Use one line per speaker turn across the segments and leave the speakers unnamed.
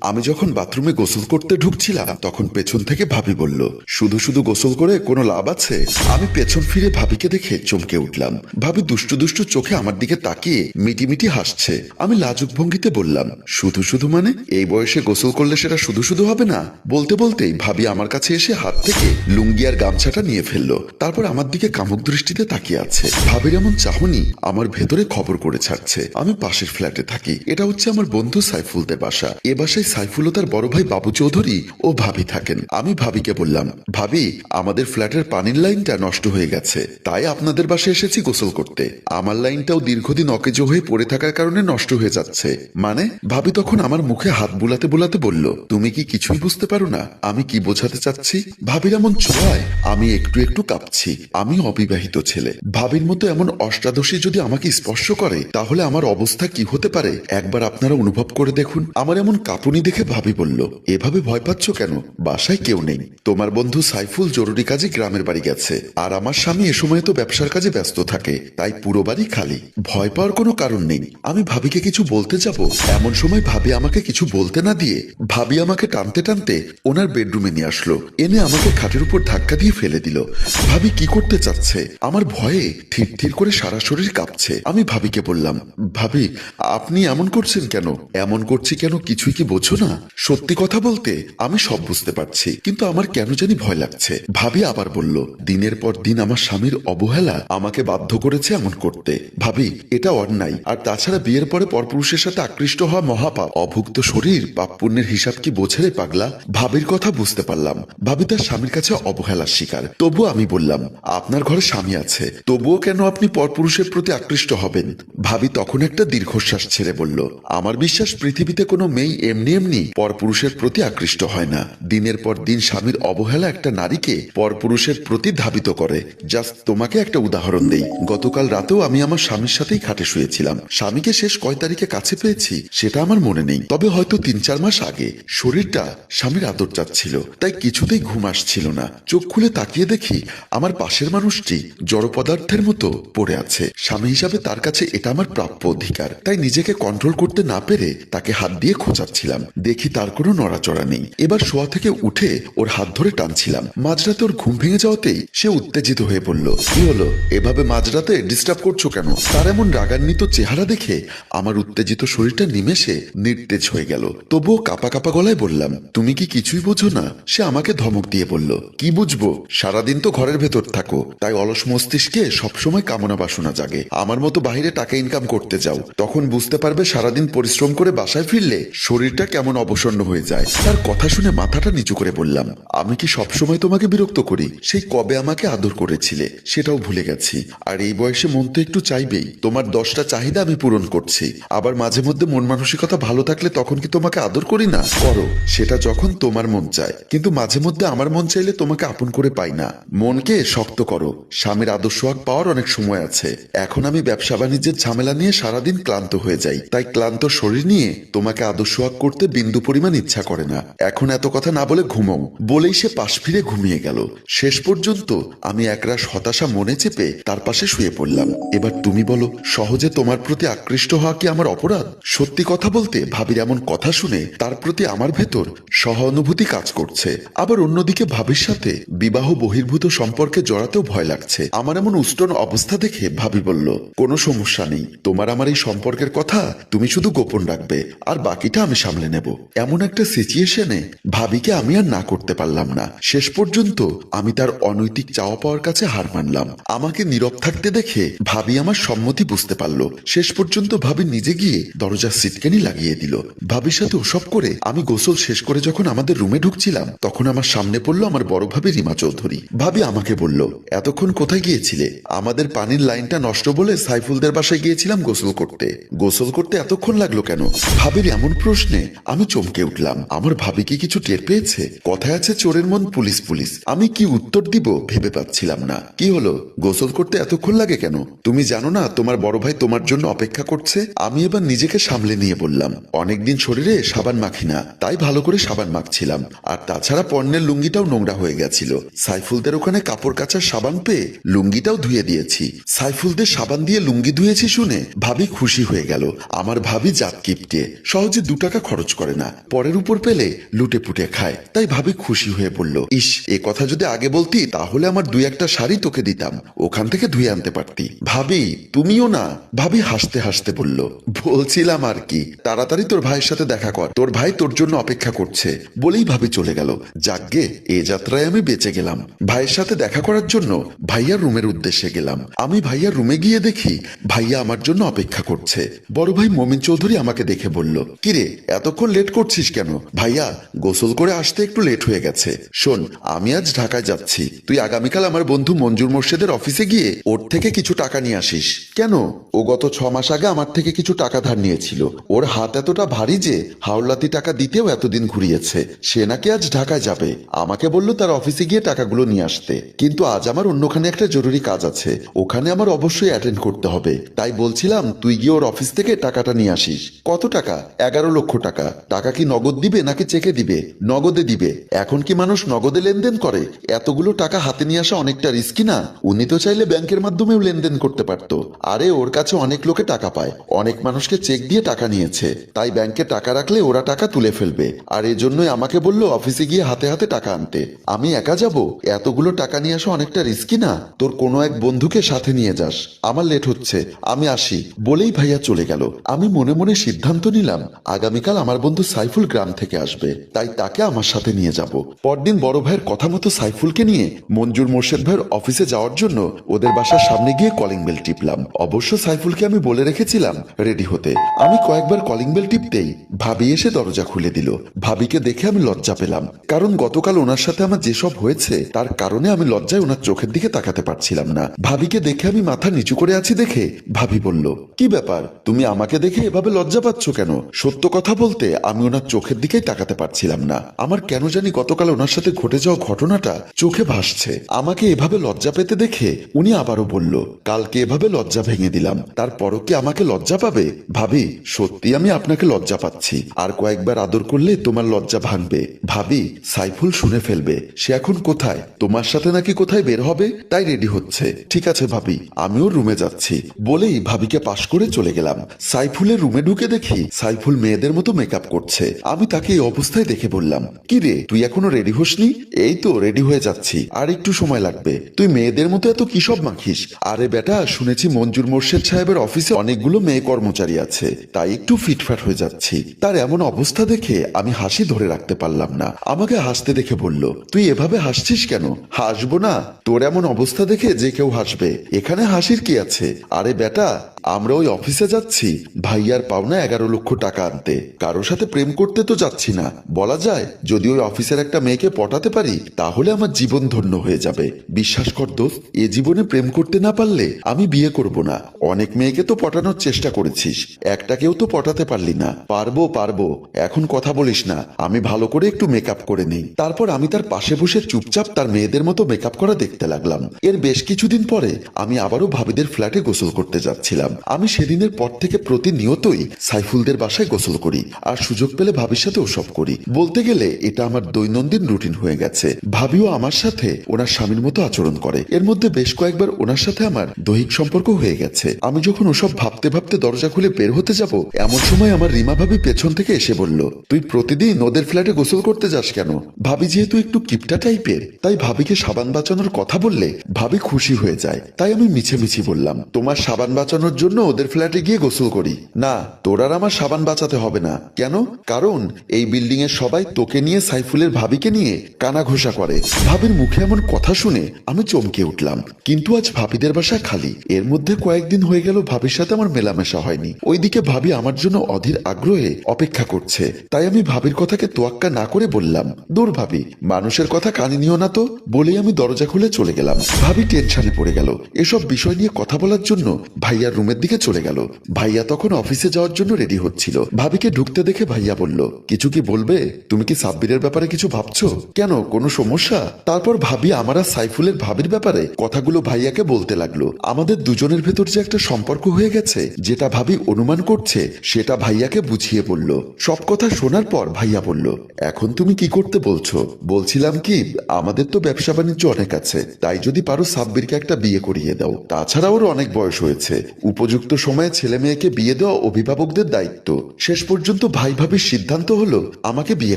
আমি যখন বাথরুমে গোসল করতে ঢুকছিলাম, তখন পেছন থেকে ভাবি বলল, শুধু শুধু গোসল করে কোনো লাভ আছে? আমি পেছন ফিরে ভাবিকে দেখে চমকে উঠলাম। ভাবি দুষ্টু দুষ্টু চোখে আমার দিকে তাকিয়ে মিটি মিটি হাসছে। আমি লাজুক ভঙ্গিতে বললাম, শুধু শুধু মানে? এই বয়সে গোসল করলে সেটা শুধু শুধু হবে না? বলতে বলতেই ভাবি আমার কাছে এসে হাত থেকে লুঙ্গি আর গামছাটা নিয়ে ফেলল। তারপর আমার দিকে কামুক দৃষ্টিতে তাকিয়ে আছে। ভাবির এমন চাহনি আমার ভেতরে খবর করে ছাড়ছে। আমি পাশের ফ্ল্যাটে থাকি। এটা হচ্ছে আমার বন্ধু সাইফুলদের বাসা। এ বাসায় সাইফুল তার বড় ভাই বাবু চৌধুরী ও ভাবি থাকেন। আমি ভাবিকে বললাম, ভাবি, আমাদের ফ্ল্যাটের পানির লাইনটা নষ্ট হয়ে গেছে। তাই আপনাদের বাসায় এসেছি গোসল করতে। আমার লাইনটাও দীর্ঘদিন অকেজো হয়ে পড়ে থাকার কারণে নষ্ট হয়ে যাচ্ছে। মানে ভাবি তখন আমার মুখে হাত বুলাতে বুলাতে বলল, তুমি কি কিছুই বুঝতে পারো না? আমি কি বোঝাতে চাচ্ছি? ভাবির এমন ছোঁয়ায় আমি একটু একটু কাঁপছি। আমি অবিবাহিত ছেলে। ভাবির মতো এমন অষ্টাদশী যদি আমাকে স্পর্শ করে, তাহলে আমার অবস্থা কি হতে পারে? একবার আপনারা অনুভব করে দেখুন। আমার এমন কাঁপুনি দেখে ভাবি বলল, এভাবে ভয় পাচ্ছ কেন? বাসায় কেউ নেই। তোমার বন্ধু সাইফুল জরুরি কাজে গ্রামের বাড়ি গেছে। আর আমার স্বামী এ সময় তো ব্যবসার কাজে ব্যস্ত থাকে, তাই পুরো বাড়ি খালি। ভয় পাওয়ার কোনো কারণ নেই। আমি ভাবিকে কিছু বলতে যাব? এমন সময় ভাবি আমাকে কিছু বলতে না দিয়ে, ভাবি আমাকে টানতে টানতে ওনার বেডরুমে নিয়ে আসলো। এনে আমাকে খাটের উপর ধাক্কা দিয়ে ফেলে দিল। ভাবি কি করতে চাচ্ছে? আমার ভয়ে থির থির করে সারা শরীর কাঁপছে। আমি ভাবিকে বললাম, ভাবি, আপনি এমন করছেন কেন? এমন করছি কেন? কিছুই কি বোঝো না। সত্যি কথা বলতে, আমি সব বুঝতে পারছি, কিন্তু আমার কেন জানি ভয় লাগছে। ভাবি আবার বলল, দিনের পর দিন আমার স্বামীর অবহেলা আমাকে বাধ্য করেছে এমন করতে। ভাবি, এটা অন্যায়। আর তাছাড়া বিয়ের পরে পরপুরুষের সাথে আকৃষ্ট হওয়া মহাপাপ অভুক্ত শরীর, পাপ পুণ্যের হিসাব কি বোঝে রে পাগলা? ভাবির কথা বুঝতে পারলাম। ভাবি তার স্বামীর কাছে অবহেলার শিকার। তবু আমি বললাম, আপনার ঘরে স্বামী আছে, তবুও কেন আপনি পরপুরুষের প্রতি আকৃষ্ট হবেন? ভাবি তখন একটা দীর্ঘশ্বাস ছেড়ে বলল, আমার বিশ্বাস, পৃথিবীতে কোনো মেয়ে এমনি এমনি পরপুরুষের প্রতি আকৃষ্ট হয় না। দিনের পর দিন স্বামীর অবহেলা একটা নারীকে পরপুরুষের প্রতি ধাবিত করে। জাস্ট তোমাকে একটা উদাহরণ দেই। গতকাল রাতেও আমি আমার স্বামীর সাথেই খাটে শুয়েছিলাম। স্বামীকে শেষ কয় তারিখে কাছে পেয়েছি, সেটা আমার মনে নেই। তবে হয়তো তিন চার মাস আগে শরীরটা স্বামীর আদর চাচ্ছিল, তাই কিছুতেই ঘুম আসছিল না। চোখ খুলে তাকিয়ে দেখি আমার পাশের মানুষটি জড় পদার্থের মতো পড়ে আছে। স্বামী হিসাবে তার কাছে এটা আমার প্রাপ্য অধিকার, তাই নিজেকে কন্ট্রোল করতে না পেরে তাকে হাত দিয়ে খোঁচাচ্ছিলাম। দেখি তার কোনো নড়াচড়া নেই। এবার শোয়া থেকে উঠে ওর হাত ধরে টানছিলাম। মাঝরাতে ওর ঘুম ভেঙে যাওয়াতেই সে উত্তেজিত হয়ে পড়ল কি হলো? এভাবে মাঝরাতে ডিস্টার্ব করছ কেন? তার এমন রাগান্বিত চেহারা দেখে আমার উত্তেজিত শরীরটা নিমেষে নির্তেজ হয়ে গেল। তবুও কাপা কাপা গলায় বললাম, তুমি কি কিছুই বোঝো না? সে আমাকে ধমক দিয়ে বলল, কি বুঝব? সারাদিন তো ঘরের ভেতর থাকো। তাই অলস মস্তিষ্কে সবসময় কামনা বাসনা জাগে। আমার মতো বাইরে টাকা ইনকাম করতে যাও। তখন বুঝতে পারবে সারাদিন পরিশ্রম করে বাসায় ফিরলে শরীরটা কেমন অবসন্ন হয়ে যায়। তার কথা শুনে মাথাটা নিচু করে বললাম, আমি কি সবসময় তোমাকে বিরক্ত করি? সেই কবে আমাকে আদর করেছিলে, সেটাও ভুলে গেছি। আর এই বয়সে মন তো একটু চাইবেই। তোমার দশটা চাহিদা আমি পূরণ করছি। আবার মাঝে মধ্যে মন মানসিকতা ভালো থাকলে তখন কি তোমাকে আদর করি না? করো, সেটা যখন তোমার মন চায়। কিন্তু মাঝে মধ্যে আমার মন চাইলে তোমাকে আপন করে পাই না। মনকে শক্ত করো। স্বামীর আদর্শ হক পাওয়ার অনেক সময় আছে। এখন আমি ব্যবসা বাণিজ্যের ঝামেলা নিয়ে সারাদিন ক্লান্ত হয়ে যাই। তাই ক্লান্ত শরীর নিয়ে তোমাকে আদর্শ হক করতে বিন্দু পরিমাণ ইচ্ছা করে না। এখন এত কথা না বলে ঘুমাও। বলেই সে পাশ ফিরে ঘুমিয়ে গেল। শেষ পর্যন্ত আমি একরাশ হতাশা মনে চেপে তার পাশে শুয়ে পড়লাম। এবার তুমি বলো, সহজে তোমার প্রতি আকৃষ্ট হওয়া কি আমার অপরাধ? সত্যি কথা বলতে ভাবির এমন কথা শুনে তার প্রতি আমার ভেতর সহানুভূতি কাজ করছে। আবার অন্যদিকে ভাবির সাথে বিবাহ বহির্ভূত সম্পর্কে জড়াতেও ভয় লাগছে। আমার এমন উষ্টন অবস্থা দেখে ভাবি বলল, কোনো সমস্যা নেই। তোমার আমার এই সম্পর্কের কথা তুমি শুধু গোপন রাখবে। আর বাকিটা আমি সামলে নেব। এমন একটা সিচুয়েশনে ভাবিকে আমি আর না করতে পারলাম না। শেষ পর্যন্ত আমি তার অনৈতিক চাওয়া পাওয়ার কাছে হার মানলাম। আমাকে নীরব থাকতে দেখে ভাবি আমার সম্মতি বুঝতে পারল। শেষ পর্যন্ত ভাবি নিজে গিয়ে দরজার সিটকেনি লাগিয়ে দিল। ভাবির সাথে ওসব করে আমি গোসল শেষ করে যখন আমাদের রুমে ঢুকছিলাম, তখন আমার সামনে পড়ল আমার বড় ভাবি রিমা চৌধুরী। ভাবি আমাকে বলল, এতক্ষণ কোথায় গিয়েছিলে? আমাদের পানির লাইনটা নষ্ট বলে সাইফুলদের বাসায় গিয়েছিলাম গোসল করতে। গোসল করতে এতক্ষণ লাগল কেন? ভাবির এমন প্রশ্নে আমি চমকে উঠলাম। আমার ভাবি কি কিছু টের পেয়েছে? কথায় আছে চোরের মন পুলিশ পুলিশ। আমি কি উত্তর দিব ভেবে পাচ্ছিলাম না। কি হলো? গোসল করতে এতক্ষণ লাগে কেন? তুমি জানো না, তোমার বড় ভাই তোমার জন্য অপেক্ষা করছে? আমি এবার নিজেকে সামলে নিয়ে বললাম, অনেকদিন শরীরে সাবান মাখি না, তাই ভালো করে সাবান মাখছিলাম। আর তাছাড়া পণ্যের লুঙ্গিটাও নোংরা হয়ে গেছিল। সাইফুলদের ওখানে কাপড় কাচার সাবান পেয়ে লুঙ্গিটাও ধুয়ে দিয়েছি। সাইফুলদের সাবান দিয়ে লুঙ্গি ধুয়েছি শুনে ভাবি খুশি হয়ে গেল। আমার ভাবি জাত কিপটে। সহজে দু টাকা খরচ খরচ করে না। পরের উপর পেলে লুটে পুটে খায়। তাই ভাবি খুশি হয়ে বলল, ইস, এ কথা যদি আগে বলতি, তাহলে আমার দুই একটা শাড়ি তোকে দিতাম। ওখান থেকে ধুয়ে আনতে পারতি। ভাবি, তুমিও না? ভাবি হাসতে হাসতে বলল, বলছিলাম আর কি। তাড়াতাড়ি তোর ভাইয়ের সাথে দেখা কর। তোর ভাই তোর জন্য অপেক্ষা করছে। বলেই ভাবি চলে গেল। যাকগে এ যাত্রায় আমি বেঁচে গেলাম। ভাইয়ের সাথে দেখা করার জন্য ভাইয়ার রুমের উদ্দেশ্যে গেলাম। আমি ভাইয়ার রুমে গিয়ে দেখি, ভাইয়া আমার জন্য অপেক্ষা করছে। বড় ভাই মমিন চৌধুরী আমাকে দেখে বলল, কিরে এতক্ষণ লেট করছিস কেন? ভাইয়া, গোসল করে আসতে একটু লেট হয়ে গেছে। শোন, আমি আজ ঢাকায় যাচ্ছি। তুই আগামীকাল আমার বন্ধু মঞ্জুর মোর্শেদের অফিসে গিয়ে ওর থেকে কিছু টাকা নিয়ে আসিস। কেন? ও গত ছ মাস আগে আমার থেকে কিছু টাকা ধার নিয়েছিল। ওর হাত এতটা ভারী যে হাওলাতি টাকা দিতেও এতদিন ঘুরিয়েছে। সে নাকি আজ ঢাকায় যাবে। আমাকে বলল তার অফিসে গিয়ে টাকাগুলো নিয়ে আসতে। কিন্তু আজ আমার অন্যখানে একটা জরুরি কাজ আছে। ওখানে আমার অবশ্যই অ্যাটেন্ড করতে হবে। তাই বলছিলাম, তুই গিয়ে ওর অফিস থেকে টাকাটা নিয়ে আসিস। কত টাকা? এগারো লক্ষ টাকা। টাকা। টাকা কি নগদ দিবে নাকি চেকে দিবে? নগদে দিবে। এখন কি মানুষ নগদে লেনদেন করে? এতগুলো টাকা হাতে নিয়ে আসা অনেকটা রিস্কি না? উনি তো চাইলে ব্যাংকের মাধ্যমেও লেনদেন করতে পারতো। আরে, ওর কাছে অনেক লোকে টাকা পায়। অনেক মানুষকে চেক দিয়ে টাকা নিয়েছে। তাই ব্যাংকে টাকা রাখলে ওরা টাকা তুলে ফেলবে। আর এজন্যই আমাকে বলল অফিসে গিয়ে হাতে হাতে টাকা আনতে। আমি একা যাব? এতগুলো টাকা নিয়ে আসা অনেকটা রিস্কি না? তোর কোনো এক বন্ধুকে সাথে নিয়ে যাস। আমার লেট হচ্ছে। আমি আসি। বলেই ভাইয়া চলে গেল। আমি মনে মনে সিদ্ধান্ত নিলাম। আগামীকাল আমার বন্ধু সাইফুল গ্রাম থেকে আসবে, তাই তাকে আমার সাথে নিয়ে যাব। পরদিন বড় ভাইয়ের কথা মতো সাইফুলকে নিয়ে মঞ্জুর মোর্শেদ ভাইয়ের অফিসে যাওয়ার জন্য ওদের বাসার সামনে গিয়ে কলিং বেল টিপলাম। অবশ্য সাইফুলকে আমি বলে রেখেছিলাম রেডি হতে। আমি কয়েকবার কলিং বেল টিপতেই ভাবি এসে দরজা খুলে দিল। ভাবিকে দেখে আমি লজ্জা পেলাম, কারণ গতকাল ওনার সাথে আমার যেসব হয়েছে, তার কারণে আমি লজ্জায় ওনার চোখের দিকে তাকাতে পারছিলাম না। ভাবিকে দেখে আমি মাথা নিচু করে আছি দেখে ভাবি বলল, কি ব্যাপার? তুমি আমাকে দেখে এভাবে লজ্জা পাচ্ছ কেন? সত্য কথা বলতে আমি ওনার চোখের দিকেই তাকাতে পারছিলাম না। আমার কেন জানি গতকাল ওনার সাথে ঘটে যাওয়া ঘটনাটা চোখে ভাসছে। আমাকে এভাবে লজ্জা পেতে দেখে উনি আবারও বলল, কালকে এভাবে লজ্জা ভেঙে দিলাম। তারপরও কি আমাকে লজ্জা পাবে? ভাবি, সত্যি আমি আপনাকে লজ্জা পাচ্ছি। আর কয়েকবার আদর করলে তোমার লজ্জা ভাঙবে। ভাবি, সাইফুল শুনে ফেলবে। সে এখন কোথায়? তোমার সাথে নাকি কোথায় বের হবে? তাই রেডি হচ্ছে। ঠিক আছে ভাবি, আমিও রুমে যাচ্ছি। বলেই ভাবিকে পাশ করে চলে গেলাম। সাইফুলের রুমে ঢুকে দেখি সাইফুল মেয়েদের মতো মেকআপ করছে। আমি তাকে এই অবস্থায় দেখে বললাম, কি রে, তুই এখনও রেডি হসনি? এই তো রেডি হয়ে যাচ্ছি। আর একটু সময় লাগবে। তুই মেয়েদের মতো এত কি সব মাখিস? আরে বেটা, শুনেছি মঞ্জুর মোর্শেদ সাহেবের অফিসে অনেকগুলো মেয়ে কর্মচারী আছে। তাই একটু ফিটফাট হয়ে যাচ্ছি। তার এমন অবস্থা দেখে আমি হাসি ধরে রাখতে পারলাম না। আমাকে হাসতে দেখে বলল, তুই এভাবে হাসছিস কেন? হাসবো না। তোর এমন অবস্থা দেখে যে কেউ হাসবে। এখানে হাসির কি আছে? আরে বেটা আমরা ওই অফিসে যাচ্ছি। ভাইয়ার পাওনা এগারো লক্ষ টাকা আনতে। কারোর সাথে প্রেম করতে তো যাচ্ছি না। বলা যায়, যদি ওই অফিসের একটা মেয়েকে পটাতে পারি, তাহলে আমার জীবন ধন্য হয়ে যাবে। বিশ্বাস কর দোস্ত, এ জীবনে প্রেম করতে না পারলে আমি বিয়ে করব না। অনেক মেয়েকে তো পটানোর চেষ্টা করেছিস। একটাকেও তো পটাতে পারলি না। পারব পারব। এখন কথা বলিস না। আমি ভালো করে একটু মেকআপ করে নিই। তারপর আমি তার পাশে বসে চুপচাপ তার মেয়েদের মতো মেকআপ করা দেখতে লাগলাম। এর বেশ কিছুদিন পরে আমি আবারও ভাবিদের ফ্ল্যাটে গোসল করতে যাচ্ছিলাম। আমি সেদিনের পর থেকে প্রতিনিয়তই সাইফুলদের বাসায় গোসল করি আর সুযোগ পেলে ভাবির সাথে ওসব করি। বলতে গেলে এটা আমার দৈনন্দিন রুটিন হয়ে গেছে। ভাবিও আমার সাথে ওনার স্বামীর মতো আচরণ করে। এর মধ্যে বেশ কয়েকবার ওনার সাথে আমার দৈহিক সম্পর্ক হয়ে গেছে। আমি যখন ওসব ভাবতে ভাবতে দরজা খুলে বের হতে যাব, এমন সময় আমার রিমা ভাবি পেছন থেকে এসে বলল, তুই প্রতিদিন ওদের ফ্ল্যাটে গোসল করতে যাস কেন? ভাবি যেহেতু একটু কিপটা টাইপের, তাই ভাবিকে সাবান বাঁচানোর কথা বললে ভাবি খুশি হয়ে যায়। তাই আমি মিছে মিছি বললাম, তোমার সাবান বাঁচানোর জন্য ওদের ফ্ল্যাটে গিয়ে গোসল করি। না, তোর আর আমার সাবান বাঁচাতে হবে না। কেন? কারণ এই বিল্ডিং এর সবাই তোকে নিয়ে সাইফুলের ভাবিকে নিয়ে কানা ঘোষা করে। ভাবির মুখে এমন কথা শুনে আমি চমকে উঠলাম। কিন্তু আজ ভাবিদের বাসা খালি। এর মধ্যে কয়েকদিন হয়ে গেল ভাবির সাথে আমার মেলামেশা হয়নি। ওইদিকে ভাবি আমার জন্য অধীর আগ্রহে অপেক্ষা করছে। তাই আমি ভাবির কথাকে তোয়াক্কা না করে বললাম, দূর ভাবি, মানুষের কথা কানে নিও না তো। বলেই আমি দরজা খুলে চলে গেলাম। ভাবি টেনশনে পড়ে গেল। এসব বিষয় নিয়ে কথা বলার জন্য ভাইয়ার রুমের দিকে চলে গেল। ভাইয়া তখন অফিসে যাওয়ার জন্য রেডি হচ্ছিল। ভাবিকে ঢুকতে দেখে ভাইয়া বলল, কিছু কি বলবে? তুমি কি সাব্বিরের ব্যাপারে কিছু ভাবছ? কেন, কোনো সমস্যা? তারপর ভাবি আমার আর সাইফুলের ভাবির ব্যাপারে কথাগুলো ভাইয়াকে বলতে লাগল। আমাদের দুজনের ভেতর যে একটা সম্পর্ক হয়ে গেছে, যেটা ভাবি অনুমান করছে, সেটা ভাইয়াকে বুঝিয়ে বলল। সব কথা শোনার পর ভাইয়া বলল, এখন তুমি কি করতে বলছো? বলছিলাম কি, আমাদের তো ব্যবসা বাণিজ্য অনেক আছে, তাই যদি পারো সাব্বিরকে একটা বিয়ে করিয়ে দাও। তাছাড়া ওর অনেক বয়স হয়েছে। উপযুক্ত সময়ে ছেলে মেয়েকে বিয়ে দেওয়া অভিভাবকদের দায়িত্ব। শেষ পর্যন্ত ভাই ভাবির সিদ্ধান্ত হলো, আমাকে বিয়ে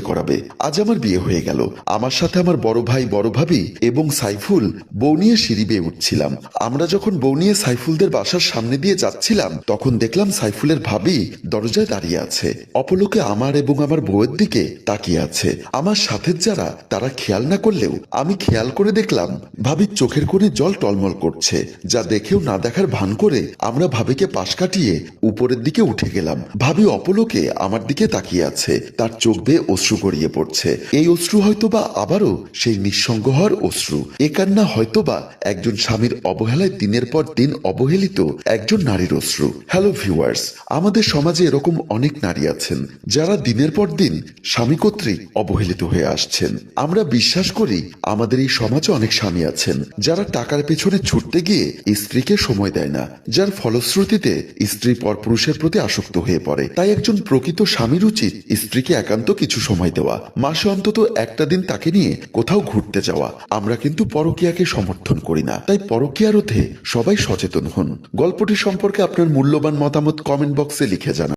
করাবে। আজ আমার বিয়ে হয়ে গেল। আমার সাথে আমার বড় ভাই, বড় ভাবি এবং সাইফুল বউ নিয়ে সিঁড়ি বেয়ে উঠছিলাম। আমরা যখন বউ নিয়ে সাইফুলদের বাসার সামনে দিয়ে যাচ্ছিলাম, তখন দেখলাম সাইফুলের ভাবি দরজায় দাঁড়িয়ে আছে। অপলোকে আমার এবং আমার বউয়ের দিকে তাকিয়ে আছে। আমার সাথের যারা, তারা খেয়াল না করলেও আমি খেয়াল করে দেখলাম, ভাবির চোখের কোণে জল টলমল করছে, যা দেখেও না দেখার ভান করে আমরা ভাবিকে পাশ কাটিয়ে উপরের দিকে উঠে গেলাম। ভাবি অপলোকে আমার দিকে তাকিয়ে আছে। তার চোখ বেয়ে অশ্রু গড়িয়ে পড়ছে। এই অশ্রু হয়তোবা আবারও সেই নিঃসঙ্গ হওয়ার অশ্রু। এ কান্না হয়তোবা একজন স্বামীর অবহেলায় দিনের পর দিন অবহেলিত একজন নারীর অশ্রু। হ্যালো ভিউয়ার্স, আমাদের সমাজে এরকম অনেক নারী আছেন যারা দিনের পর দিন স্বামী কর্তৃক অবহেলিত হয়ে আসছেন। আমরা বিশ্বাস করি আমাদের এই সমাজে অনেক স্বামী আছেন যারা টাকার পেছনে ছুটতে গিয়ে স্ত্রীকে সময় দেয় না, যার ফলশ্রুতিতে স্ত্রী পর পুরুষের প্রতি আসক্ত হয়ে পড়ে। তাই একজন প্রকৃত স্বামীর উচিত স্ত্রীকে একান্ত কিছু সময় দেওয়া। মাসে অন্তত একটা দিন তাকে নিয়ে কোথাও ঘুরতে যাওয়া। আমরা কিন্তু পরকিয়াকে সমর্থন করি না। তাই পরকীয়া রোধে সবাই সচেতন হন। গল্পটি সম্পর্কে আপনার মূল্যবান মতামত কমেন্ট বক্সে লিখে জানান।